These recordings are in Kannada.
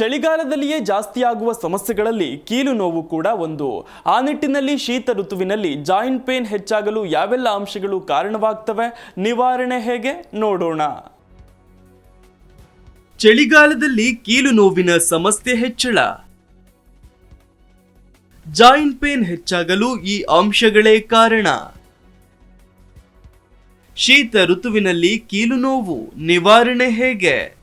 ಚಳಿಗಾಲದಲ್ಲಿಯೇ ಜಾಸ್ತಿ ಆಗುವ ಸಮಸ್ಯೆಗಳಲ್ಲಿ ಕೀಲು ನೋವು ಕೂಡ ಒಂದು. ಆ ನಿಟ್ಟಿನಲ್ಲಿ ಶೀತ ಋತುವಿನಲ್ಲಿ ಜಾಯಿಂಟ್ ಪೇನ್ ಹೆಚ್ಚಾಗಲು ಯಾವೆಲ್ಲ ಅಂಶಗಳು ಕಾರಣವಾಗ್ತವೆ? ನಿವಾರಣೆ ಹೇಗೆ? ನೋಡೋಣ. ಚಳಿಗಾಲದಲ್ಲಿ ಕೀಲು ನೋವಿನ ಸಮಸ್ಯೆ ಹೆಚ್ಚಳ. ಜಾಯಿಂಟ್ ಪೇನ್ ಹೆಚ್ಚಾಗಲು ಈ ಅಂಶಗಳೇ ಕಾರಣ. ಶೀತ ಋತುವಿನಲ್ಲಿ ಕೀಲು ನೋವು ನಿವಾರಣೆ ಹೇಗೆ?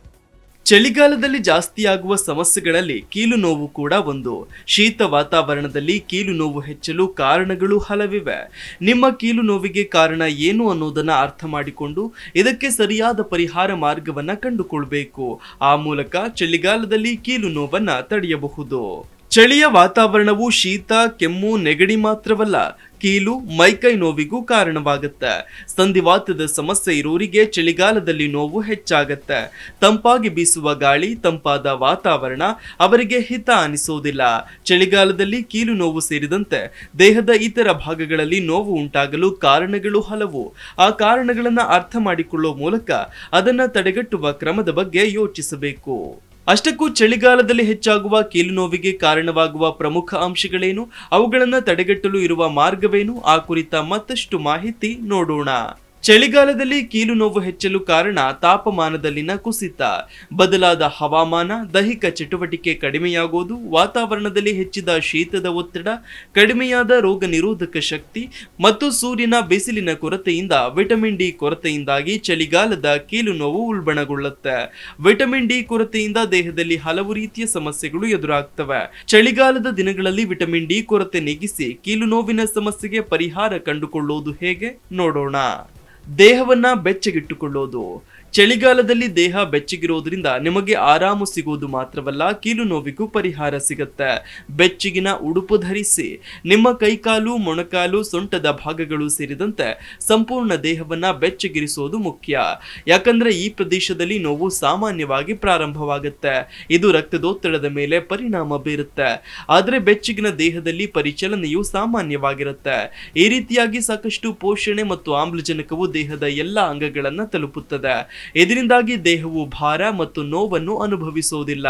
ಚಳಿಗಾಲದಲ್ಲಿ ಜಾಸ್ತಿಯಾಗುವ ಸಮಸ್ಯೆಗಳಲ್ಲಿ ಕೀಲು ನೋವು ಕೂಡ ಒಂದು. ಶೀತ ವಾತಾವರಣದಲ್ಲಿ ಕೀಲು ನೋವು ಹೆಚ್ಚಲು ಕಾರಣಗಳು ಹಲವಿವೆ. ನಿಮ್ಮ ಕೀಲು ನೋವಿಗೆ ಕಾರಣ ಏನು ಅನ್ನೋದನ್ನು ಅರ್ಥ ಮಾಡಿಕೊಂಡು ಇದಕ್ಕೆ ಸರಿಯಾದ ಪರಿಹಾರ ಮಾರ್ಗವನ್ನು ಕಂಡುಕೊಳ್ಬೇಕು. ಆ ಮೂಲಕ ಚಳಿಗಾಲದಲ್ಲಿ ಕೀಲು ನೋವನ್ನು ತಡೆಯಬಹುದು. ಚಳಿಯ ವಾತಾವರಣವು ಶೀತ, ಕೆಮ್ಮು, ನೆಗಡಿ ಮಾತ್ರವಲ್ಲ ಕೀಲು ಮೈಕೈ ನೋವಿಗೂ ಕಾರಣವಾಗುತ್ತೆ. ಸಂಧಿವಾತದ ಸಮಸ್ಯೆ ಇರೋರಿಗೆ ಚಳಿಗಾಲದಲ್ಲಿ ನೋವು ಹೆಚ್ಚಾಗತ್ತೆ. ತಂಪಾಗಿ ಬೀಸುವ ಗಾಳಿ, ತಂಪಾದ ವಾತಾವರಣ ಅವರಿಗೆ ಹಿತ ಅನಿಸೋದಿಲ್ಲ. ಚಳಿಗಾಲದಲ್ಲಿ ಕೀಲು ನೋವು ಸೇರಿದಂತೆ ದೇಹದ ಇತರ ಭಾಗಗಳಲ್ಲಿ ನೋವು ಉಂಟಾಗಲು ಕಾರಣಗಳು ಹಲವು. ಆ ಕಾರಣಗಳನ್ನು ಅರ್ಥ ಮಾಡಿಕೊಳ್ಳುವ ಮೂಲಕ ಅದನ್ನು ತಡೆಗಟ್ಟುವ ಕ್ರಮದ ಬಗ್ಗೆ ಯೋಚಿಸಬೇಕು. ಅಷ್ಟಕ್ಕೂ ಚಳಿಗಾಲದಲ್ಲಿ ಹೆಚ್ಚಾಗುವ ಕೀಲು ನೋವಿಗೆ ಕಾರಣವಾಗುವ ಪ್ರಮುಖ ಅಂಶಗಳೇನು? ಅವುಗಳನ್ನು ತಡೆಗಟ್ಟಲು ಇರುವ ಮಾರ್ಗವೇನು? ಆ ಕುರಿತ ಮತ್ತಷ್ಟು ಮಾಹಿತಿ ನೋಡೋಣ. ಚಳಿಗಾಲದಲ್ಲಿ ಕೀಲು ನೋವು ಹೆಚ್ಚಲು ಕಾರಣ ತಾಪಮಾನದಲ್ಲಿನ ಕುಸಿತ. ಬದಲಾದ ಹವಾಮಾನ, ದೈಹಿಕ ಚಟುವಟಿಕೆ ಕಡಿಮೆಯಾಗುವುದು ವಾತಾವರಣದಲ್ಲಿ ಹೆಚ್ಚಿದ ಶೀತದ ಒತ್ತಡ, ಕಡಿಮೆಯಾದ ರೋಗ ನಿರೋಧಕ ಶಕ್ತಿ ಮತ್ತು ಸೂರ್ಯನ ಬಿಸಿಲಿನ ಕೊರತೆಯಿಂದ, ವಿಟಮಿನ್ ಡಿ ಕೊರತೆಯಿಂದಾಗಿ ಚಳಿಗಾಲದ ಕೀಲು ನೋವು ಉಲ್ಬಣಗೊಳ್ಳುತ್ತೆ. ವಿಟಮಿನ್ ಡಿ ಕೊರತೆಯಿಂದ ದೇಹದಲ್ಲಿ ಹಲವು ರೀತಿಯ ಸಮಸ್ಯೆಗಳು ಎದುರಾಗ್ತವೆ. ಚಳಿಗಾಲದ ದಿನಗಳಲ್ಲಿ ವಿಟಮಿನ್ ಡಿ ಕೊರತೆ ನೀಗಿಸಿ, ಕೀಲು ನೋವಿನ ಸಮಸ್ಯೆಗೆ ಪರಿಹಾರ ಕಂಡುಕೊಳ್ಳುವುದು ಹೇಗೆ ನೋಡೋಣ. ದೇಹವನ್ನ ಬೆಚ್ಚಗಿಟ್ಟುಕೊಳ್ಳೋದು. ಚಳಿಗಾಲದಲ್ಲಿ ದೇಹ ಬೆಚ್ಚಗಿರೋದ್ರಿಂದ ನಿಮಗೆ ಆರಾಮು ಸಿಗೋದು ಮಾತ್ರವಲ್ಲ, ಕೀಲು ನೋವಿಗೂ ಪರಿಹಾರ ಸಿಗುತ್ತೆ. ಬೆಚ್ಚಗಿನ ಉಡುಪು ಧರಿಸಿ, ನಿಮ್ಮ ಕೈಕಾಲು, ಮೊಣಕಾಲು, ಸೊಂಟದ ಭಾಗಗಳು ಸೇರಿದಂತೆ ಸಂಪೂರ್ಣ ದೇಹವನ್ನ ಬೆಚ್ಚಗಿರಿಸೋದು ಮುಖ್ಯ. ಯಾಕಂದ್ರೆ ಈ ಪ್ರದೇಶದಲ್ಲಿ ನೋವು ಸಾಮಾನ್ಯವಾಗಿ ಪ್ರಾರಂಭವಾಗುತ್ತೆ. ಇದು ರಕ್ತದೊತ್ತಡದ ಮೇಲೆ ಪರಿಣಾಮ ಬೀರುತ್ತೆ. ಆದರೆ ಬೆಚ್ಚಗಿನ ದೇಹದಲ್ಲಿ ಪರಿಚಲನೆಯು ಸಾಮಾನ್ಯವಾಗಿರುತ್ತೆ. ಈ ರೀತಿಯಾಗಿ ಸಾಕಷ್ಟು ಪೋಷಣೆ ಮತ್ತು ಆಮ್ಲಜನಕವು ದೇಹದ ಎಲ್ಲ ಅಂಗಗಳನ್ನು ತಲುಪುತ್ತದೆ. ಇದರಿಂದಾಗಿ ದೇಹವು ಭಾರ ಮತ್ತು ನೋವನ್ನು ಅನುಭವಿಸೋದಿಲ್ಲ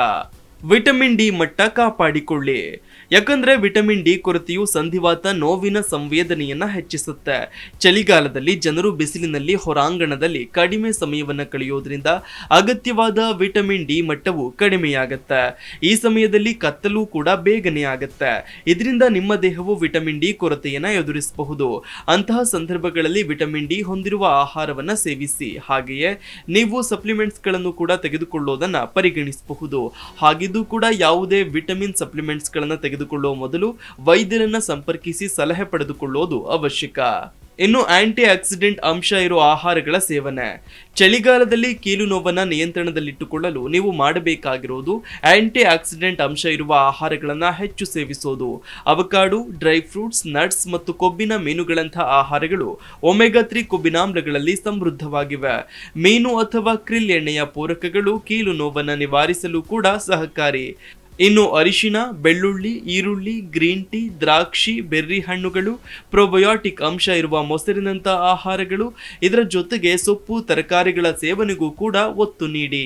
ವಿಟಮಿನ್ ಡಿ ಮಟ್ಟ ಕಾಪಾಡಿಕೊಳ್ಳಿ. ಯಾಕಂದ್ರೆ ವಿಟಮಿನ್ ಡಿ ಕೊರತೆಯು ಸಂಧಿವಾತ ನೋವಿನ ಸಂವೇದನೆಯನ್ನ ಹೆಚ್ಚಿಸುತ್ತೆ. ಚಳಿಗಾಲದಲ್ಲಿ ಜನರು ಬಿಸಿಲಿನಲ್ಲಿ ಹೊರಾಂಗಣದಲ್ಲಿ ಕಡಿಮೆ ಸಮಯವನ್ನು ಕಳೆಯೋದ್ರಿಂದ ಅಗತ್ಯವಾದ ವಿಟಮಿನ್ ಡಿ ಮಟ್ಟವು ಕಡಿಮೆಯಾಗುತ್ತೆ. ಈ ಸಮಯದಲ್ಲಿ ಕತ್ತಲು ಕೂಡ ಬೇಗನೆ ಆಗುತ್ತೆ. ಇದರಿಂದ ನಿಮ್ಮ ದೇಹವು ವಿಟಮಿನ್ ಡಿ ಕೊರತೆಯನ್ನ ಎದುರಿಸಬಹುದು. ಅಂತಹ ಸಂದರ್ಭಗಳಲ್ಲಿ ವಿಟಮಿನ್ ಡಿ ಹೊಂದಿರುವ ಆಹಾರವನ್ನ ಸೇವಿಸಿ. ಹಾಗೆಯೇ ನೀವು ಸಪ್ಲಿಮೆಂಟ್ಸ್ಗಳನ್ನು ಕೂಡ ತೆಗೆದುಕೊಳ್ಳೋದನ್ನ ಪರಿಗಣಿಸಬಹುದು. ಹಾಗಿದ್ದು ಕೂಡ ಯಾವುದೇ ವಿಟಮಿನ್ ಸಪ್ಲಿಮೆಂಟ್ಸ್ ಗಳನ್ನ ತೆಗೆದುಕೊಳ್ಳುವ ಮೊದಲು ವೈದ್ಯರನ್ನು ಸಂಪರ್ಕಿಸಿ ಸಲಹೆ ಪಡೆದುಕೊಳ್ಳುವುದು ಅವಶ್ಯಕ. ಇನ್ನು ಆಂಟಿ ಆಕ್ಸಿಡೆಂಟ್ ಅಂಶ ಇರುವ ಆಹಾರಗಳ ಸೇವನೆ. ಚಳಿಗಾಲದಲ್ಲಿ ಕೀಲು ನೋವನ್ನು ನಿಯಂತ್ರಣದಲ್ಲಿಟ್ಟುಕೊಳ್ಳಲು ನೀವು ಮಾಡಬೇಕಾಗಿರುವುದು ಆಂಟಿ ಆಕ್ಸಿಡೆಂಟ್ ಅಂಶ ಇರುವ ಆಹಾರಗಳನ್ನು ಹೆಚ್ಚು ಸೇವಿಸೋದು. ಅವಕಾಡು, ಡ್ರೈ ಫ್ರೂಟ್ಸ್, ನಟ್ಸ್ ಮತ್ತು ಕೊಬ್ಬಿನ ಮೀನುಗಳಂತಹ ಆಹಾರಗಳು ಒಮೆಗಾ ತ್ರೀ ಕೊಬ್ಬಿನಾಮ್ಲಗಳಲ್ಲಿ ಸಮೃದ್ಧವಾಗಿವೆ. ಮೀನು ಅಥವಾ ಕ್ರಿಲ್ ಎಣ್ಣೆಯ ಪೂರಕಗಳು ಕೀಲು ನೋವನ್ನು ನಿವಾರಿಸಲು ಕೂಡ ಸಹಕಾರಿ. ಇನ್ನು ಅರಿಶಿನ, ಬೆಳ್ಳುಳ್ಳಿ, ಈರುಳ್ಳಿ, ಗ್ರೀನ್ ಟೀ, ದ್ರಾಕ್ಷಿ, ಬೆರ್ರಿ ಹಣ್ಣುಗಳು, ಪ್ರೊಬಯೋಟಿಕ್ ಅಂಶ ಇರುವ ಮೊಸರಿನಂಥ ಆಹಾರಗಳು ಇದರ ಜೊತೆಗೆ ಸೊಪ್ಪು, ತರಕಾರಿಗಳ ಸೇವನೆಗೂ ಕೂಡ ಒತ್ತು ನೀಡಿ.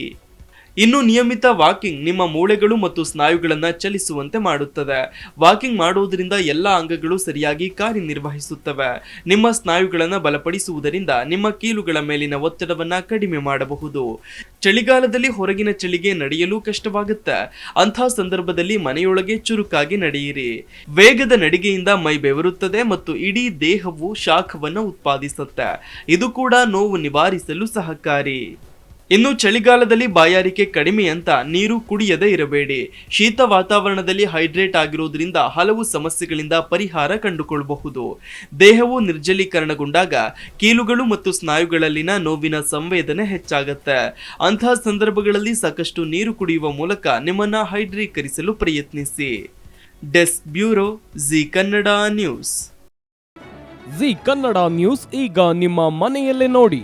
ಇನ್ನು ನಿಯಮಿತ ವಾಕಿಂಗ್ ನಿಮ್ಮ ಮೂಳೆಗಳು ಮತ್ತು ಸ್ನಾಯುಗಳನ್ನು ಚಲಿಸುವಂತೆ ಮಾಡುತ್ತದೆ. ವಾಕಿಂಗ್ ಮಾಡುವುದರಿಂದ ಎಲ್ಲ ಅಂಗಗಳು ಸರಿಯಾಗಿ ಕಾರ್ಯನಿರ್ವಹಿಸುತ್ತವೆ. ನಿಮ್ಮ ಸ್ನಾಯುಗಳನ್ನು ಬಲಪಡಿಸುವುದರಿಂದ ನಿಮ್ಮ ಕೀಲುಗಳ ಮೇಲಿನ ಒತ್ತಡವನ್ನು ಕಡಿಮೆ ಮಾಡಬಹುದು. ಚಳಿಗಾಲದಲ್ಲಿ ಹೊರಗಿನ ಚಳಿಗೆ ನಡೆಯಲು ಕಷ್ಟವಾಗುತ್ತೆ. ಅಂಥ ಸಂದರ್ಭದಲ್ಲಿ ಮನೆಯೊಳಗೆ ಚುರುಕಾಗಿ ನಡೆಯಿರಿ. ವೇಗದ ನಡಿಗೆಯಿಂದ ಮೈ ಬೆವರುತ್ತದೆ ಮತ್ತು ಇಡೀ ದೇಹವು ಶಾಖವನ್ನು ಉತ್ಪಾದಿಸುತ್ತೆ. ಇದು ಕೂಡ ನೋವು ನಿವಾರಿಸಲು ಸಹಕಾರಿ. ಇನ್ನು ಚಳಿಗಾಲದಲ್ಲಿ ಬಾಯಾರಿಕೆ ಕಡಿಮೆ ಅಂತ ನೀರು ಕುಡಿಯದೇ ಇರಬೇಡಿ. ಶೀತ ವಾತಾವರಣದಲ್ಲಿ ಹೈಡ್ರೇಟ್ ಆಗಿರೋದ್ರಿಂದ ಹಲವು ಸಮಸ್ಯೆಗಳಿಂದ ಪರಿಹಾರ ಕಂಡುಕೊಳ್ಳಬಹುದು. ದೇಹವು ನಿರ್ಜಲೀಕರಣಗೊಂಡಾಗ ಕೀಲುಗಳು ಮತ್ತು ಸ್ನಾಯುಗಳಲ್ಲಿನ ನೋವಿನ ಸಂವೇದನೆ ಹೆಚ್ಚಾಗುತ್ತೆ. ಅಂತಹ ಸಂದರ್ಭಗಳಲ್ಲಿ ಸಾಕಷ್ಟು ನೀರು ಕುಡಿಯುವ ಮೂಲಕ ನಿಮ್ಮನ್ನು ಹೈಡ್ರೀಕರಿಸಲು ಪ್ರಯತ್ನಿಸಿ. Desk bureau Zee Kannada news. Zee Kannada news ಈಗ ನಿಮ್ಮ ಮನೆಯಲ್ಲೇ ನೋಡಿ.